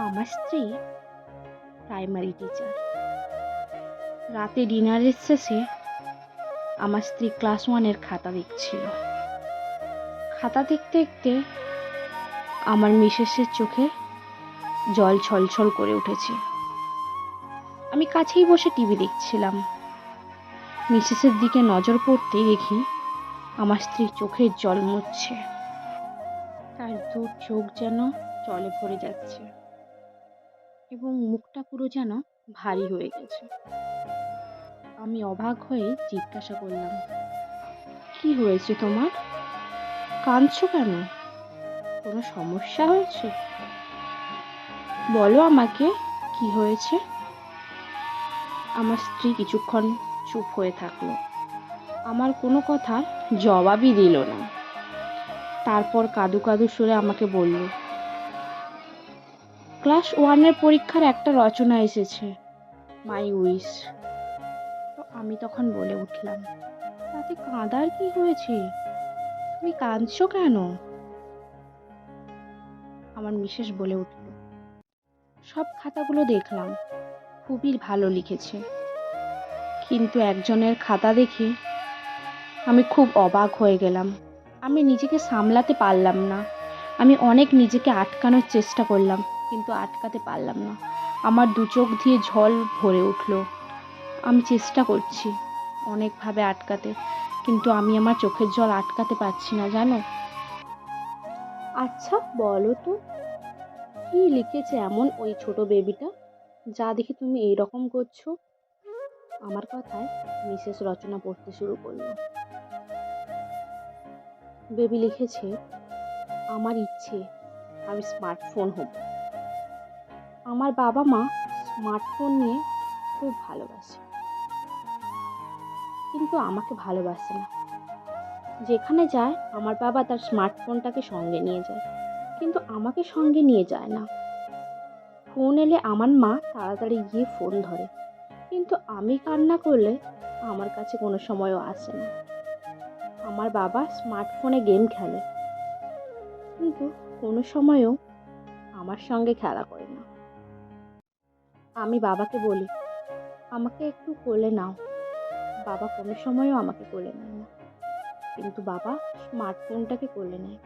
আমার স্ত্রী primary teacher রাতে ডিনারের শেষে আমার স্ত্রী ক্লাস ওয়ানের খাতা দেখছিল। খাতা দেখতে দেখতে আমার মিসেসের চোখে জল ছলছল করে উঠেছে। আমি কাছেই বসে টিভি দেখছিলাম। মিসেসের দিকে নজর পড়তেই দেখি আমার স্ত্রী চোখের জল মুছছে। তার দু চোখ যেন জলে ভরে যাচ্ছে। এবং মুখটা পুরো যেন ভারী হয়ে গেছে। আমি অবাক হয়ে জিজ্ঞাসা করলাম, কি হয়েছে তোমার? কাঁদছো কেন? কোনো সমস্যা হয়েছে? বলো আমাকে, কি হয়েছে? আমার স্ত্রী কিছুক্ষণ চুপ হয়ে থাকল। আমার কোনো কথা জবাবই দিল না। তারপর কাদু কাদু সুরে আমাকে বলল ক্লাস ওয়ানের পরীক্ষার একটা রচনা এসেছে, মাই উইশ। তো আমি তখন বলে উঠলাম, তাতে কাঁদার কি হয়েছে? তুমি কাঁদছো কেন? আমার মিসেস বলে উঠল, সব খাতাগুলো দেখলাম, খুবই ভালো লিখেছে। কিন্তু একজনের খাতা দেখে আমি খুব অবাক হয়ে গেলাম। আমি নিজেকে সামলাতে পারলাম না। আমি অনেক নিজেকে আটকানোর চেষ্টা করলাম। কিন্তু আটকাতে পারলাম না। আমার দু চোখ দিয়ে জল ভরে উঠল। আমি চেষ্টা করছি অনেকভাবে আটকাতে, কিন্তু আমি আমার চোখের জল আটকাতে পারছি না, জানো? আচ্ছা বলো তো, কি লিখেছে এমন ওই ছোট বেবিটা যা দেখে তুমি এইরকম করছ? আমার কথায় মিসেস রচনা পড়তে শুরু করল। বেবি লিখেছে, আমার ইচ্ছে, আমি স্মার্টফোন হব। আমার বাবা মা স্মার্টফোন নিয়ে খুব ভালোবাসে। কিন্তু আমাকে ভালোবাসে না। যেখানে যায়, আমার বাবা তার স্মার্টফোনটাকে সঙ্গে নিয়ে যায়। কিন্তু আমাকে সঙ্গে নিয়ে যায় না। ফোন এলে আমার মা তাড়াতাড়ি গিয়ে ফোন ধরে। কিন্তু আমি কান্না করলে আমার কাছে কোনো সময়ও আসে না। আমার বাবা স্মার্টফোনে গেম খেলে। কিন্তু কোনো সময়ও আমার সঙ্গে খেলা করে না। আমি বাবাকে বলি, আমাকে একটু কোলে নাও। বাবা কোনো সময়ও আমাকে কোলে নেয় না। কিন্তু বাবা স্মার্টফোনটাকে কোলে নেয়।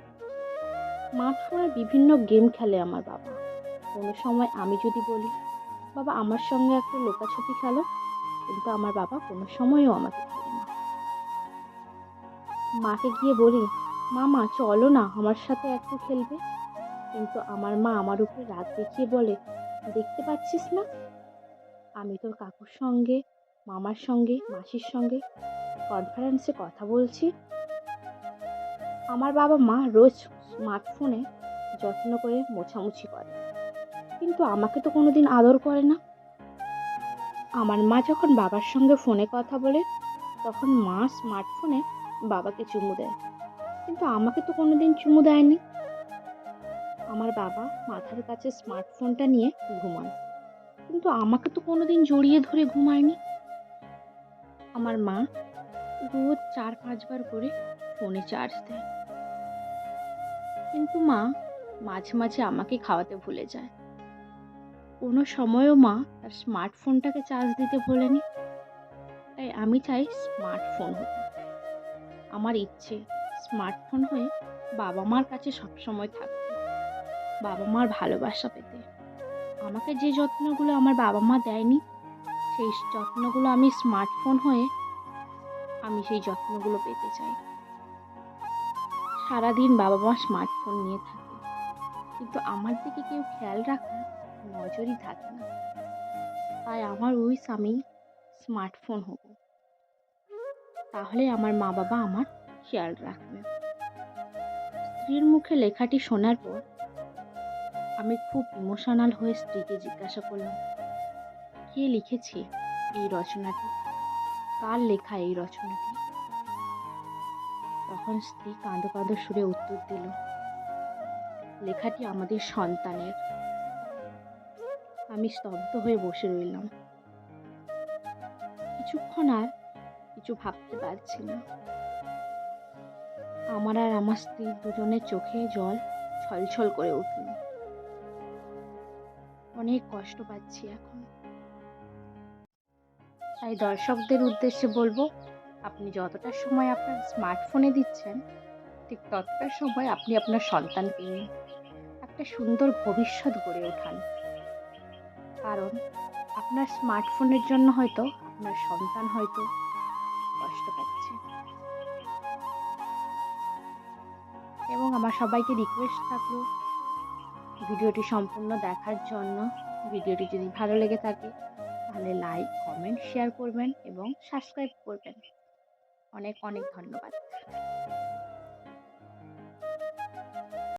স্মার্টফোনে বিভিন্ন গেম খেলে আমার বাবা। কোনো সময় আমি যদি বলি, বাবা, আমার সঙ্গে একটু লোকাছুপি খেলো। কিন্তু আমার বাবা কোনো সময়ও আমাকে খেলে না। মাকে গিয়ে বলি, মামা, চলো না, আমার সাথে একটু খেলবে। কিন্তু আমার মা আমার উপরে রাগ দেখিয়ে বলে দেখতে পাচ্ছিস না? আমি তোর কাকুর সঙ্গে, মামার সঙ্গে, মাসির সঙ্গে কনফারেন্সে কথা বলছি। আমার বাবা মা রোজ স্মার্টফোনে যত্ন করে মোছামুছি করে। কিন্তু আমাকে তো কোনোদিন আদর করে না। আমার মা যখন বাবার সঙ্গে ফোনে কথা বলে, তখন মা স্মার্টফোনে বাবাকে চুমু দেয়। কিন্তু আমাকে তো কোনোদিন চুমু দেয়নি। আমার বাবা মাথার কাছে স্মার্টফোনটা নিয়ে ঘুমান। কিন্তু আমাকে তো কোনোদিন জড়িয়ে ধরে ঘুমায়নি। আমার মা রোজ চার, পাঁচবার করে ফোনে চার্জ দেয়। কিন্তু মা মাঝে মাঝে আমাকে খাওয়াতে ভুলে যায়। কোনো সময়ও মা তার স্মার্টফোনটাকে চার্জ দিতে ভোলেনি। তাই আমি চাই স্মার্টফোন হতে আমার ইচ্ছে স্মার্টফোন হয়ে বাবা মার কাছে সবসময় থাকতে বাবা মার ভালোবাসা পেতে। আমাকে যে যত্নগুলো আমার বাবা মা দেয়নি, সেই যত্নগুলো আমি স্মার্টফোন হয়ে আমি সেই যত্নগুলো পেতে চাই। সারাদিন বাবা মা স্মার্টফোন নিয়ে থাকে। কিন্তু আমার দিকে কেউ খেয়াল রাখার নজরই থাকে না। তাই আমার উইস আমি স্মার্টফোন হব। তাহলে আমার মা বাবা আমার খেয়াল রাখবে। স্ত্রীর মুখে লেখাটি শোনার পর আমি খুব ইমোশনাল হয়ে স্ত্রীকে জিজ্ঞাসা করলাম, কে লিখেছে এই রচনাটি? কার লেখা এই রচনাটি? তখন স্ত্রী কাঁদো কাঁদো সুরে উত্তর দিল, লেখাটি আমাদের সন্তানের। আমি স্তব্ধ হয়ে বসে রইলাম। কিছুক্ষণ আর কিছু ভাবতে পারছি না। আমার আর আমার স্ত্রীর দুজনের চোখে জল ছলছল করে উঠল। অনেক কষ্ট পাচ্ছি এখন। তাই দর্শকদের উদ্দেশ্যে বলব, আপনি যতটা সময় আপনার স্মার্টফোনে দিচ্ছেন, ঠিক ততটা সময় আপনি আপনার সন্তানকে নিন একটা সুন্দর ভবিষ্যৎ গড়ে ওঠান। কারণ আপনার স্মার্টফোনের জন্য হয়তো আপনার সন্তান হয়তো কষ্ট পাচ্ছে। এবং আমার সবাইকে রিকোয়েস্ট থাকল ভিডিওটি সম্পূর্ণ দেখার জন্য ভিডিওটি যদি ভালো লেগে থাকে, তাহলে লাইক কমেন্ট শেয়ার করবেন এবং সাবস্ক্রাইব করবেন। অনেক অনেক ধন্যবাদ।